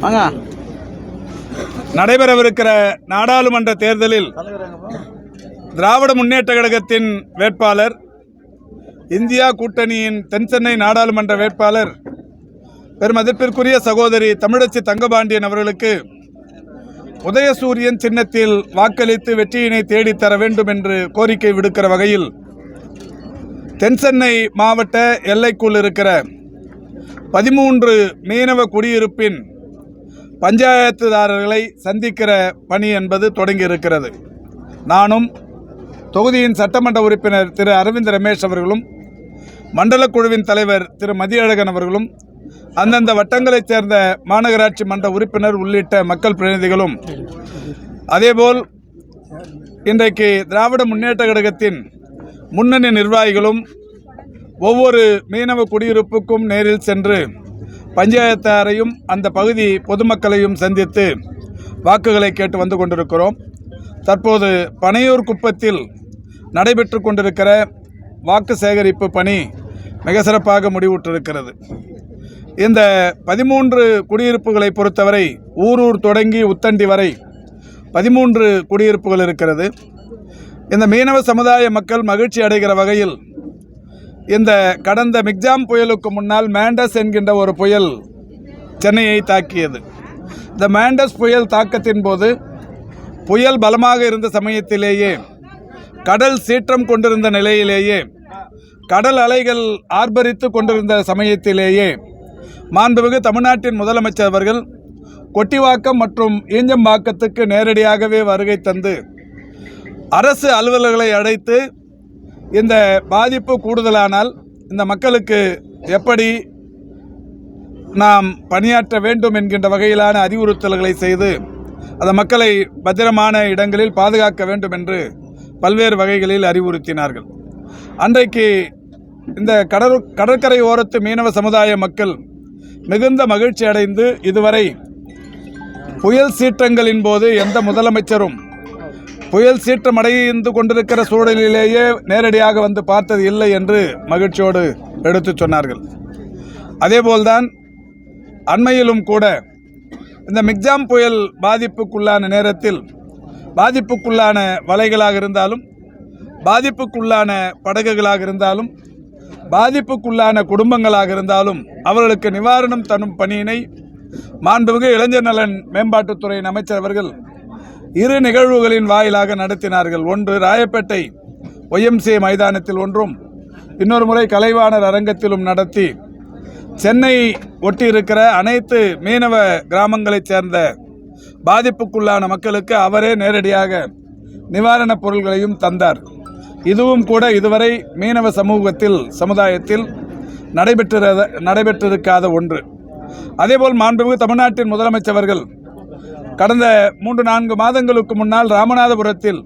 வாங்க. நடைபெறவிருக்கிற நாடாளுமன்ற தேர்தலில் திராவிட முன்னேற்ற கழகத்தின் வேட்பாளர் இந்தியா கூட்டணியின் தென்சென்னை நாடாளுமன்ற வேட்பாளர் பெருமதிப்பிற்குரிய சகோதரி தமிழச்சி தங்கபாண்டியன் அவர்களுக்கு உதயசூரியன் சின்னத்தில் வாக்களித்து வெற்றியினை தேடித்தர வேண்டும் என்று கோரிக்கை விடுக்கிற வகையில் தென்சென்னை மாவட்ட எல்லைக்குள் இருக்கிற பதிமூன்று மீனவ குடியிருப்பின் பஞ்சாயத்துதாரர்களை சந்திக்கிற பணி என்பது தொடங்கி இருக்கிறது நானும் தொகுதியின் சட்டமன்ற உறுப்பினர் திரு அரவிந்த் ரமேஷ் அவர்களும் மண்டல குழுவின் தலைவர் திரு மதியழகன் அவர்களும் அந்தந்த வட்டங்களைச் சேர்ந்த மாநகராட்சி மன்ற உறுப்பினர் உள்ளிட்ட மக்கள் பிரதிநிதிகளும் அதேபோல் இன்றைக்கு திராவிட முன்னேற்ற கழகத்தின் முன்னணி நிர்வாகிகளும் ஒவ்வொரு மீனவ குடியிருப்புக்கும் நேரில் சென்று பஞ்சாயத்தாரையும் அந்த பகுதி பொதுமக்களையும் சந்தித்து வாக்குகளை கேட்டு வந்து கொண்டிருக்கிறோம். தற்போது பனையூர் குப்பத்தில் நடைபெற்று கொண்டிருக்கிற வாக்கு சேகரிப்பு பணி மிக சிறப்பாக முடிவுற்றிருக்கிறது. இந்த பதிமூன்று குடியிருப்புகளை பொறுத்தவரை ஊரூர் தொடங்கி உத்தண்டி வரை பதிமூன்று குடியிருப்புகள் இருக்கிறது. இந்த மீனவ சமுதாய மக்கள் மகிழ்ச்சி அடைகிற வகையில் இந்த கடந்த மிக்ஜாம் புயலுக்கு முன்னால் மேண்டஸ் என்கின்ற ஒரு புயல் சென்னையை தாக்கியது. இந்த மேண்டஸ் புயல் தாக்கத்தின் போது புயல் பலமாக இருந்த சமயத்திலேயே கடல் சீற்றம் கொண்டிருந்த நிலையிலேயே கடல் அலைகள் ஆர்ப்பரித்து கொண்டிருந்த சமயத்திலேயே மாண்புமிகு தமிழ்நாட்டின் முதலமைச்சர் அவர்கள் கொட்டிவாக்கம் மற்றும் ஈஞ்சம்பாக்கத்துக்கு நேரடியாகவே வருகை தந்து அரசு அலுவலர்களை அழைத்து இந்த பாதிப்பு கூடுதலானால் இந்த மக்களுக்கு எப்படி நாம் பணியாற்ற வேண்டும் என்கின்ற வகையிலான அறிவுறுத்தல்களை செய்து அந்த மக்களை பத்திரமான இடங்களில் பாதுகாக்க வேண்டும் என்று பல்வேறு வகைகளில் அறிவுறுத்தினார்கள். அன்றைக்கு இந்த கடற் கடற்கரை ஓரத்து மீனவ சமுதாய மக்கள் மிகுந்த மகிழ்ச்சி அடைந்து இதுவரை புயல் சீற்றங்களின் போது எந்த முதலமைச்சரும் புயல் சீற்றம் அடைந்து கொண்டிருக்கிற சூழலிலேயே நேரடியாக வந்து பார்த்தது இல்லை என்று மகிழ்ச்சியோடு எடுத்துச் சொன்னார்கள். அதேபோல்தான் அண்மையிலும் கூட இந்த மிக்ஜாம் புயல் பாதிப்புக்குள்ளான நேரத்தில் பாதிப்புக்குள்ளான வலைகளாக இருந்தாலும் பாதிப்புக்குள்ளான படகுகளாக இருந்தாலும் பாதிப்புக்குள்ளான குடும்பங்களாக இருந்தாலும் அவர்களுக்கு நிவாரணம் தரும் பணியினை மாண்புமிகு இளைஞர் நலன் மேம்பாட்டுத்துறையின் அமைச்சர் அவர்கள் இரு நிகழ்வுகளின் வாயிலாக நடத்தினார்கள். ஒன்று ராயப்பேட்டை ஒய்எம்சிஏ மைதானத்தில் ஒன்றும் இன்னொரு முறை கலைவாணர் அரங்கத்திலும் நடத்தி சென்னை ஒட்டியிருக்கிற அனைத்து மீனவ கிராமங்களைச் சேர்ந்த பாதிப்புக்குள்ளான மக்களுக்கு அவரே நேரடியாக நிவாரணப் பொருள்களையும் தந்தார். இதுவும் கூட இதுவரை மீனவ சமூகத்தில் சமுதாயத்தில் நடைபெற்ற நடைபெற்றிருக்காத ஒன்று. அதேபோல் மாண்புமிகு தமிழ்நாட்டின் முதலமைச்சர்கள் கடந்த மூன்று நான்கு மாதங்களுக்கு முன்னால் ராமநாதபுரத்தில்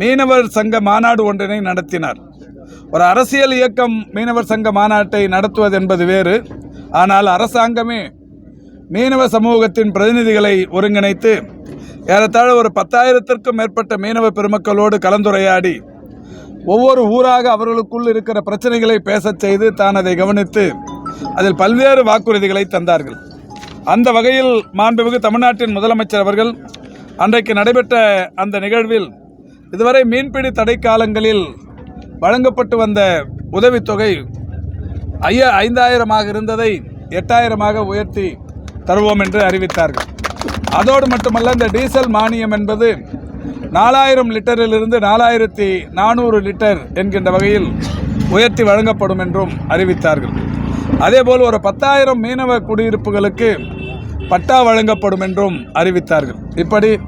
மீனவர் சங்க மாநாடு ஒன்றினை நடத்தினார். ஒரு அரசியல் இயக்கம் மீனவர் சங்க மாநாட்டை நடத்துவது என்பது வேறு. ஆனால் அரசாங்கமே மீனவ சமூகத்தின் பிரதிநிதிகளை ஒருங்கிணைத்து ஏறத்தாழ ஒரு பத்தாயிரத்திற்கும் மேற்பட்ட மீனவ பெருமக்களோடு கலந்துரையாடி ஒவ்வொரு ஊராக அவர்களுக்குள் இருக்கிற பிரச்சனைகளை பேசச் செய்து தான் அதை கவனித்து அதில் பல்வேறு வாக்குறுதிகளை தந்தார்கள். அந்த வகையில் மாண்புமிகு தமிழ்நாட்டின் முதலமைச்சர் அவர்கள் அன்றைக்கு நடைபெற்ற அந்த நிகழ்வில் இதுவரை மீன்பிடி தடை காலங்களில் வழங்கப்பட்டு வந்த உதவித்தொகை ஐயா ஐந்தாயிரமாக இருந்ததை எட்டாயிரமாக உயர்த்தி தருவோம் என்று அறிவித்தார்கள். அதோடு மட்டுமல்ல இந்த டீசல் மானியம் என்பது நாலாயிரம் லிட்டரிலிருந்து நாலாயிரத்தி நானூறு லிட்டர் என்கின்ற வகையில் உயர்த்தி வழங்கப்படும் என்றும் அறிவித்தார்கள். அதேபோல் ஒரு பத்தாயிரம் மீனவ குடியிருப்புகளுக்கு பட்டா வழங்கப்படும் என்றும் அறிவித்தார்கள். இப்படி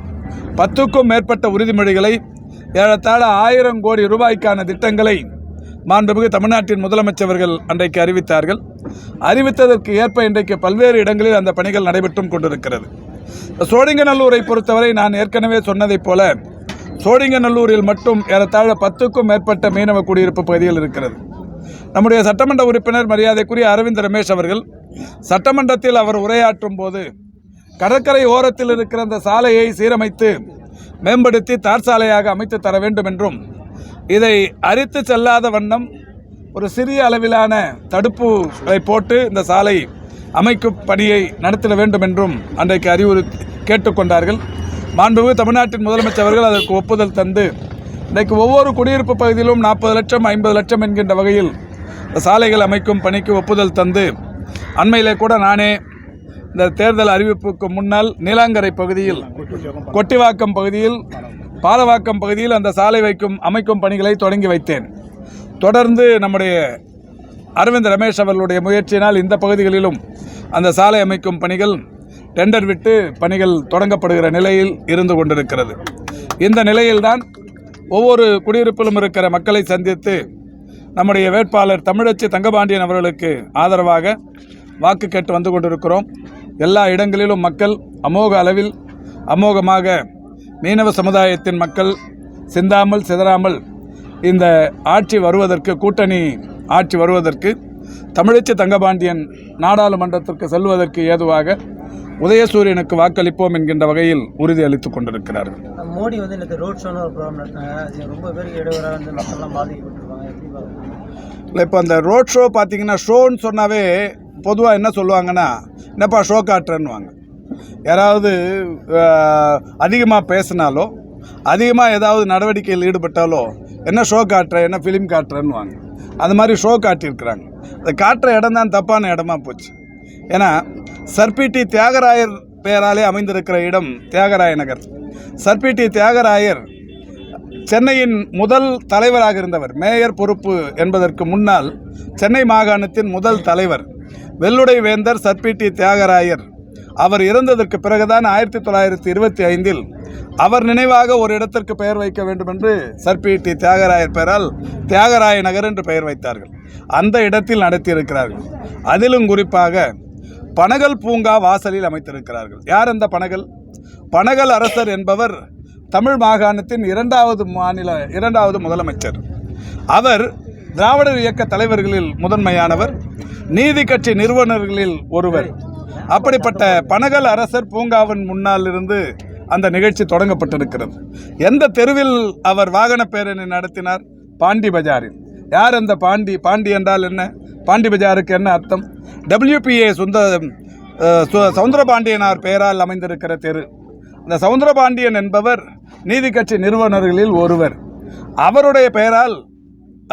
பத்துக்கும் மேற்பட்ட உறுதிமொழிகளை ஏறத்தாழ ஆயிரம் கோடி ரூபாய்க்கான திட்டங்களை மாண்புமிகு தமிழ்நாட்டின் முதலமைச்சர்கள் அன்றைக்கு அறிவித்தார்கள். அறிவித்ததற்கு ஏற்ப இன்றைக்கு பல்வேறு இடங்களில் அந்த பணிகள் நடைபெற்றும் கொண்டிருக்கிறது. சோழிங்கநல்லூரை பொறுத்தவரை நான் ஏற்கனவே சொன்னதைப் போல சோழிங்கநல்லூரில் மட்டும் ஏறத்தாழ பத்துக்கும் மேற்பட்ட மீனவ குடியிருப்பு பகுதிகள் இருக்கிறது. நம்முடைய சட்டமன்ற உறுப்பினர் மரியாதைக்குரிய அரவிந்த் ரமேஷ் அவர்கள் சட்டமன்றத்தில் அவர் உரையாற்றும் போது கடற்கரை ஓரத்தில் இருக்கிற அந்த சாலையை சீரமைத்து மேம்படுத்தி தார் சாலையாக அமைத்து தர வேண்டும் என்றும் இதை அரித்து செல்லாத வண்ணம் ஒரு சிறிய அளவிலான தடுப்புகளை போட்டு இந்த சாலை அமைக்கும் பணியை நடத்திட வேண்டும் என்றும் அன்றைக்கு அறிவுறு கேட்டுக்கொண்டார்கள். மாண்புமிகு தமிழ்நாட்டின் முதலமைச்சர் அவர்கள் அதற்கு ஒப்புதல் தந்து இன்றைக்கு ஒவ்வொரு குடியிருப்பு பகுதியிலும் நாற்பது லட்சம் ஐம்பது லட்சம் என்கின்ற வகையில் சாலைகள் அமைக்கும் பணிக்கு ஒப்புதல் தந்து அண்மையிலே கூட நானே இந்த தேர்தல் அறிவிப்புக்கு முன்னால் நீலாங்கரை பகுதியில் கொட்டிவாக்கம் பகுதியில் பாலவாக்கம் பகுதியில் அந்த சாலை வைக்கும் அமைக்கும் பணிகளை தொடங்கி வைத்தேன். தொடர்ந்து நம்முடைய அரவிந்த் ரமேஷ் அவர்களுடைய முயற்சியினால் இந்த பகுதிகளிலும் அந்த சாலை அமைக்கும் பணிகள் டெண்டர் விட்டு பணிகள் தொடங்கப்படுகிற நிலையில் இருந்து கொண்டிருக்கிறது. இந்த நிலையில்தான் ஒவ்வொரு குடியிருப்பிலும் இருக்கிற மக்களை சந்தித்து நம்முடைய வேட்பாளர் தமிழச்சி தங்கபாண்டியன் அவர்களுக்கு ஆதரவாக வாக்கு கேட்டு வந்து கொண்டிருக்கிறோம். எல்லா இடங்களிலும் மக்கள் அமோக அளவில் அமோகமாக மீனவ சமுதாயத்தின் மக்கள் சிந்தாமல் சிதறாமல் இந்த ஆட்சி வருவதற்கு கூட்டணி ஆட்சி வருவதற்கு தமிழச்சி தங்கபாண்டியன் நாடாளுமன்றத்திற்கு செல்வதற்கு ஏதுவாக உதயசூரியனுக்கு வாக்களிப்போம் என்கின்ற வகையில் உறுதி அளித்துக் கொண்டிருக்கிறார்கள். மோடி வந்து இந்த ரோட் ஷோன்னு ஒரு ப்ரோக்ராம் நடத்தினாங்க. ரொம்ப பேருக்கு இடையூறாக வந்து மக்கள்லாம் பார்க்குறீங்க? இல்லை இப்போ அந்த ரோட் ஷோ பார்த்தீங்கன்னா ஷோன்னு சொன்னாவே பொதுவாக என்ன சொல்லுவாங்கன்னா என்னப்பா ஷோ காட்டுறேன்னுவாங்க. யாராவது அதிகமாக பேசினாலோ அதிகமாக ஏதாவது நடவடிக்கையில் ஈடுபட்டாலோ என்ன ஷோ காட்டுற என்ன ஃபிலிம் காட்டுறேன்னுவாங்க. அது மாதிரி ஷோ காட்டியிருக்கிறாங்க. அதை காட்டுற இடம் தான் தப்பான இடமா போச்சு. ஏன்னா சர்பிடி தியாகராயர் பெயராலே அமைந்திருக்கிற இடம் தியாகராய நகர். சர்பிடி தியாகராயர் சென்னையின் முதல் தலைவராக இருந்தவர். மேயர் பொறுப்பு என்பதற்கு முன்னால் சென்னை மாகாணத்தின் முதல் தலைவர் வெள்ளுடை வேந்தர் சர்பிடி தியாகராயர். அவர் இறந்ததற்கு பிறகுதான் ஆயிரத்தி தொள்ளாயிரத்தி இருபத்தி ஐந்தில் அவர் நினைவாக ஒரு இடத்திற்கு பெயர் வைக்க வேண்டும் என்று சர்பிடி தியாகராயர் பெயரால் தியாகராய நகர் என்று பெயர் வைத்தார்கள். அந்த இடத்தில் நடத்தியிருக்கிறார்கள். அதிலும் குறிப்பாக பனகல் பூங்கா வாசலில் அமைத்திருக்கிறார்கள். யார் அந்த பனகல்? பனகல் அரசர் என்பவர் தமிழ் மாகாணத்தின் இரண்டாவது மாநில இரண்டாவது முதலமைச்சர். அவர் திராவிடர் இயக்க தலைவர்களில் முதன்மையானவர் நீதி கட்சி நிறுவனர்களில் ஒருவர். அப்படிப்பட்ட பனகல் அரசர் பூங்காவின் முன்னால் இருந்து அந்த நிகழ்ச்சி தொடங்கப்பட்டிருக்கிறது. எந்த தெருவில் அவர் வாகன பேரணி நடத்தினார்? பாண்டி பஜாரில். யார் அந்த பாண்டி? பாண்டி என்றால் என்ன? பாண்டி பஜாருக்கு என்ன அர்த்தம்? டபிள்யூபிஏ சுந்த சவுந்தரபாண்டியனார் பெயரால் அமைந்திருக்கிற தெரு. இந்த சவுந்தரபாண்டியன் என்பவர் நீதி கட்சி நிறுவனர்களில் ஒருவர். அவருடைய பெயரால்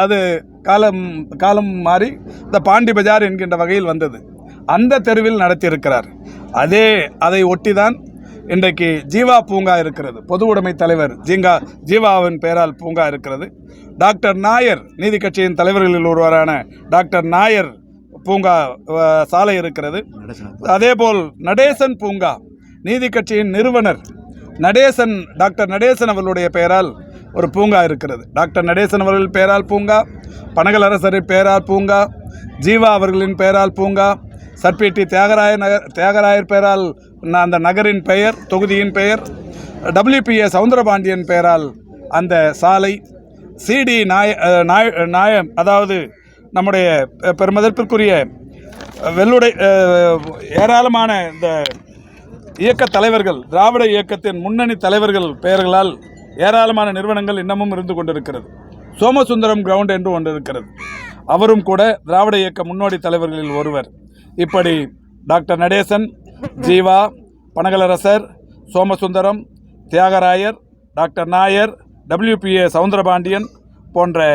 அது காலம் காலம் மாறி இந்த பாண்டி பஜார் என்கின்ற வகையில் வந்தது. அந்த தெருவில் நடத்தியிருக்கிறார். அதே அதை ஒட்டிதான் இன்றைக்கு ஜீவா பூங்கா இருக்கிறது. பொது உடைமை தலைவர் ஜீங்கா ஜீவாவின் பெயரால் பூங்கா இருக்கிறது. டாக்டர் நாயர் நீதி கட்சியின் தலைவர்களில் ஒருவரான டாக்டர் நாயர் பூங்கா சாலை இருக்கிறது. அதேபோல் நடேசன் பூங்கா நீதி கட்சியின் நிறுவனர் நடேசன் டாக்டர் நடேசன் அவர்களுடைய பெயரால் ஒரு பூங்கா இருக்கிறது. டாக்டர் நடேசன் அவர்கள் பெயரால் பூங்கா பனகல் அரசரின் பெயரால் பூங்கா ஜீவா அவர்களின் பெயரால் பூங்கா சர்பிடி தியாகராய நகர் தியாகராயர் பெயரால் அந்த நகரின் பெயர் தொகுதியின் பெயர் டபிள்யூபிஏ சவுந்தரபாண்டியன் பெயரால் அந்த சாலை சிடி நாய நாய நாயம் அதாவது நம்முடைய பெ- பெருமதிப்பிற்குரிய வெள்ளுடை ஏராளமான இந்த இயக்க தலைவர்கள் திராவிட இயக்கத்தின் முன்னணி தலைவர்கள் பெயர்களால் ஏராளமான நிறுவனங்கள் இன்னமும் இருந்து கொண்டிருக்கிறது. சோமசுந்தரம் கிரவுண்ட் என்று ஒன்று இருக்கிறது. அவரும் கூட திராவிட இயக்க முன்னோடி தலைவர்களில் ஒருவர். இப்படி doctor Natesan Jeeva Panagalarasar Somasundaram Thyagarayar doctor Nair W P A Soundarapandian போன்ற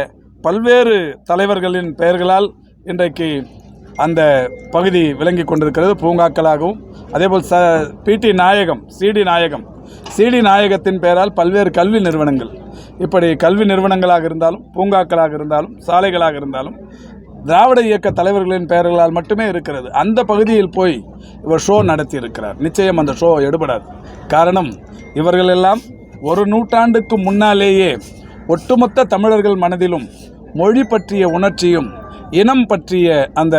பல்வேறு தலைவர்களின் பெயர்களால் இன்றைக்கு அந்த பகுதி விளங்கி கொண்டிருக்கிறது. பூங்காக்களாகவும் அதேபோல் ச பிடி நாயகம் சிடி நாயகம். சிடி நாயகத்தின் பெயரால் பல்வேறு கல்வி நிறுவனங்கள். இப்படி கல்வி நிறுவனங்களாக இருந்தாலும் பூங்காக்களாக இருந்தாலும் சாலைகளாக இருந்தாலும் திராவிட இயக்க தலைவர்களின் பெயர்களால் மட்டுமே இருக்கிறது. அந்த பகுதியில் போய் இவர் ஷோ நடத்தி இருக்கிறார் நிச்சயம் அந்த ஷோ எடுபடாது. காரணம் இவர்கள் எல்லாம் ஒரு நூற்றாண்டுக்கு முன்னாலேயே ஒட்டுமொத்த தமிழர்கள் மனதிலும் மொழி பற்றிய உணர்ச்சியும் இனம் பற்றிய அந்த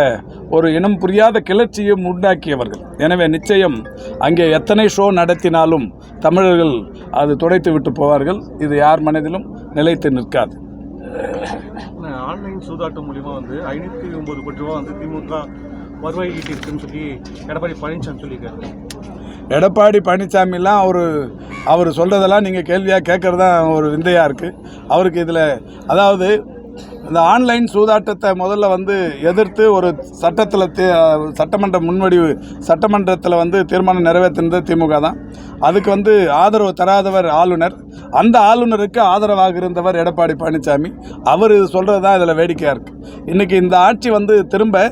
ஒரு இனம் புரியாத கிளர்ச்சியும் உண்டாக்கியவர்கள். எனவே நிச்சயம் அங்கே எத்தனை ஷோ நடத்தினாலும் தமிழர்கள் அது துடைத்து விட்டு போவார்கள். இது யார் மனதிலும் நிலைத்து நிற்காது. ஆன்லைன் சூதாட்டம் மூலிமா வந்து ஐநூற்றி ஒம்பது கோடி ரூபா வந்து திமுக வருவாய் ஈட்டிருக்குன்னு சொல்லி எடப்பாடி பழனிசாமி சொல்லியிருக்காரு. எடப்பாடி பழனிசாமிலாம் அவர் அவர் சொல்கிறதெல்லாம் நீங்கள் கேள்வியாக கேட்குறது தான் ஒரு விந்தையாக இருக்குது அவருக்கு இதில் அதாவது இந்த ஆன்லைன் சூதாட்டத்தை முதல்ல வந்து எதிர்த்து ஒரு சட்டத்தில் சட்டமன்ற முன்வடிவு சட்டமன்றத்தில் வந்து தீர்மானம் நிறைவேற்றினது திமுக தான். அதுக்கு வந்து ஆதரவு தராதவர் ஆளுநர். அந்த ஆளுநருக்கு ஆதரவாக இருந்தவர் எடப்பாடி பழனிசாமி. அவர் இது சொல்கிறது தான் இதில் வேடிக்கையாக இருக்குது இன்றைக்கி இந்த ஆட்சி வந்து திரும்ப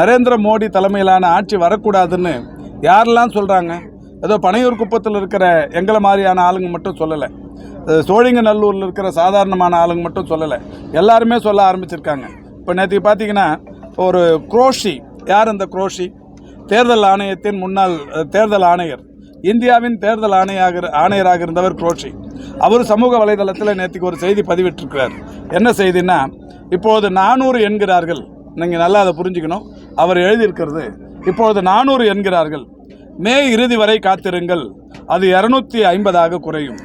நரேந்திர மோடி தலைமையிலான ஆட்சி வரக்கூடாதுன்னு யாரெல்லாம் சொல்கிறாங்க ஏதோ பனையூர் குப்பத்தில் இருக்கிற எங்களை மாதிரியான ஆளுங்க மட்டும் சொல்லலை. சோழிங்கநல்லூரில் இருக்கிற சாதாரணமான ஆளுங்க மட்டும் சொல்லலை. எல்லாருமே சொல்ல ஆரம்பிச்சிருக்காங்க. இப்போ நேற்று பார்த்தீங்கன்னா ஒரு குரோஷி யார் அந்த குரோஷி? தேர்தல் ஆணையத்தின் முன்னாள் தேர்தல் ஆணையர். இந்தியாவின் தேர்தல் ஆணையாக ஆணையராக இருந்தவர் குரோஷி. அவர் சமூக வலைதளத்தில் நேற்றுக்கு ஒரு செய்தி பதிவிட்டிருக்கிறார். என்ன செய்தின்னா இப்போது நானூறு என்கிறார்கள். நீங்கள் நல்லா அதை புரிஞ்சுக்கணும். அவர் எழுதியிருக்கிறது இப்பொழுது நானூறு என்கிறார்கள். மே இறுதி வரை காத்திருங்கள். அது இரநூத்தி ஐம்பதாக குறையும்.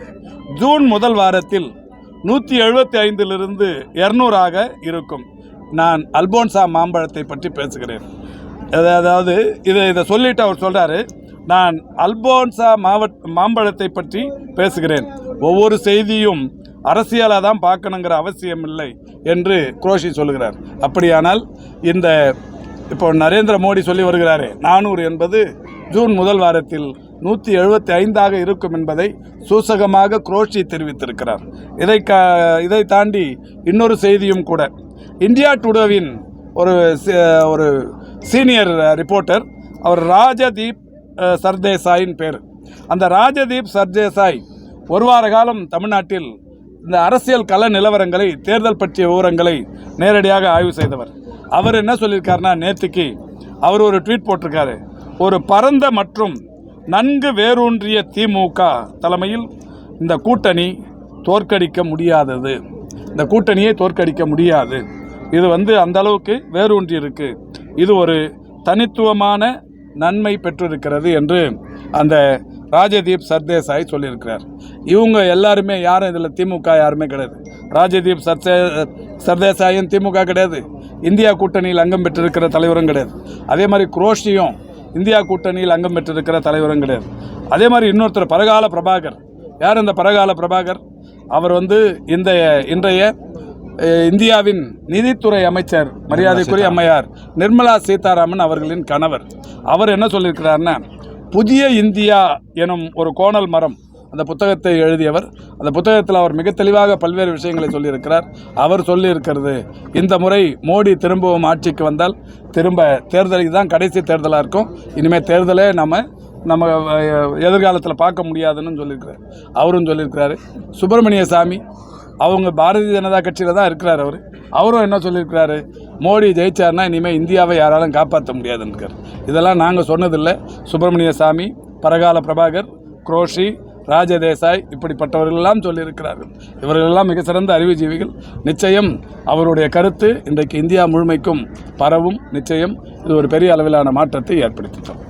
ஜூன் முதல் வாரத்தில் நூற்றி எழுபத்தி ஐந்திலிருந்து இரநூறாக இருக்கும். நான் அல்போன்சா மாம்பழத்தை பற்றி பேசுகிறேன். அதாவது இதை இதை சொல்லிட்டு அவர் சொல்கிறாரு நான் அல்போன்சா மாவட்ட மாம்பழத்தை பற்றி பேசுகிறேன். ஒவ்வொரு செய்தியும் அரசியலாக தான் பார்க்கணுங்கிற அவசியம் இல்லை என்று குரோஷி சொல்லுகிறார். அப்படியானால் இந்த இப்போ நரேந்திர மோடி சொல்லி வருகிறாரே நானூறு என்பது ஜூன் முதல் வாரத்தில் நூற்றி எழுபத்தி ஐந்தாக இருக்கும் என்பதை சூசகமாக குரோஷி தெரிவித்திருக்கிறார். இதை க இதை தாண்டி இன்னொரு செய்தியும் கூட. இந்தியா டுடோவின் ஒரு ஒரு சீனியர் ரிப்போர்ட்டர் அவர் ராஜதீப் சர்தேசாயின் பேர். அந்த ராஜதீப் சர்தேசாய் ஒரு வார காலம் தமிழ்நாட்டில் இந்த அரசியல் கள நிலவரங்களை தேர்தல் பற்றிய விவரங்களை நேரடியாக ஆய்வு செய்தவர். அவர் என்ன சொல்லியிருக்காருன்னா நேற்றுக்கு அவர் ஒரு ட்வீட் போட்டிருக்காரு. ஒரு பரந்த மற்றும் நன்கு வேரூன்றிய திமுக தலைமையில் இந்த கூட்டணி தோற்கடிக்க முடியாதது. இந்த கூட்டணியை தோற்கடிக்க முடியாது. இது வந்து அந்த அளவுக்கு வேரூன்றி இருக்கு. இது ஒரு தனித்துவமான நன்மை பெற்றிருக்கிறது என்று அந்த ராஜதீப் சர்தேசாய் சொல்லியிருக்கிறார். இவங்க எல்லாருமே யாரும் இதில் திமுக யாருமே கிடையாது. ராஜதீப் சர்தே சர்தேசாயும் திமுக கிடையாது. இந்தியா கூட்டணியில் அங்கம் பெற்றிருக்கிற தலைவரும் கிடையாது. அதே மாதிரி குரோஷியும் இந்தியா கூட்டணியில் அங்கம் பெற்றிருக்கிற தலைவரும் கிடையாது. அதே மாதிரி இன்னொருத்தர் பரகால பிரபாகர். யார் இந்த பரகால பிரபாகர்? அவர் வந்து இந்த இன்றைய இந்தியாவின் நிதித்துறை அமைச்சர் மரியாதைக்குரிய அம்மையார் நிர்மலா சீதாராமன் அவர்களின் கணவர். அவர் என்ன சொல்லியிருக்கிறார்னா புதிய இந்தியா எனும் ஒரு கோணல் மரம் அந்த புத்தகத்தை எழுதியவர். அந்த புத்தகத்தில் அவர் மிக தெளிவாக பல்வேறு விஷயங்களை சொல்லியிருக்கிறார். அவர் சொல்லியிருக்கிறது இந்த முறை மோடி திரும்பவும் ஆட்சிக்கு வந்தால் திரும்ப தேர்தலுக்கு தான் கடைசி தேர்தலாக இருக்கும். இனிமேல் தேர்தலே நம்ம நம்ம எதிர்காலத்தில் பார்க்க முடியாதுன்னு சொல்லியிருக்கிறார். அவரும் சொல்லியிருக்கிறாரு சுப்பிரமணிய சாமி அவங்க பாரதிய ஜனதா கட்சியில் தான் இருக்கிறார் அவர். அவரும் என்ன சொல்லியிருக்கிறாரு மோடி ஜெயிச்சார்னா இனிமேல் இந்தியாவை யாராலும் காப்பாற்ற முடியாதுன்னு இதெல்லாம் நாங்கள் சொன்னதில்லை. சுப்பிரமணிய சாமி பரகால பிரபாகர் குரோஷி ராஜதேசாய் இப்படிப்பட்டவர்களெல்லாம் சொல்லியிருக்கிறார்கள். இவர்களெல்லாம் மிக சிறந்த அறிவுஜீவிகள். நிச்சயம் அவருடைய கருத்து இன்றைக்கு இந்தியா முழுமைக்கும் பரவும். நிச்சயம் இது ஒரு பெரிய அளவிலான மாற்றத்தை ஏற்படுத்திட்டோம்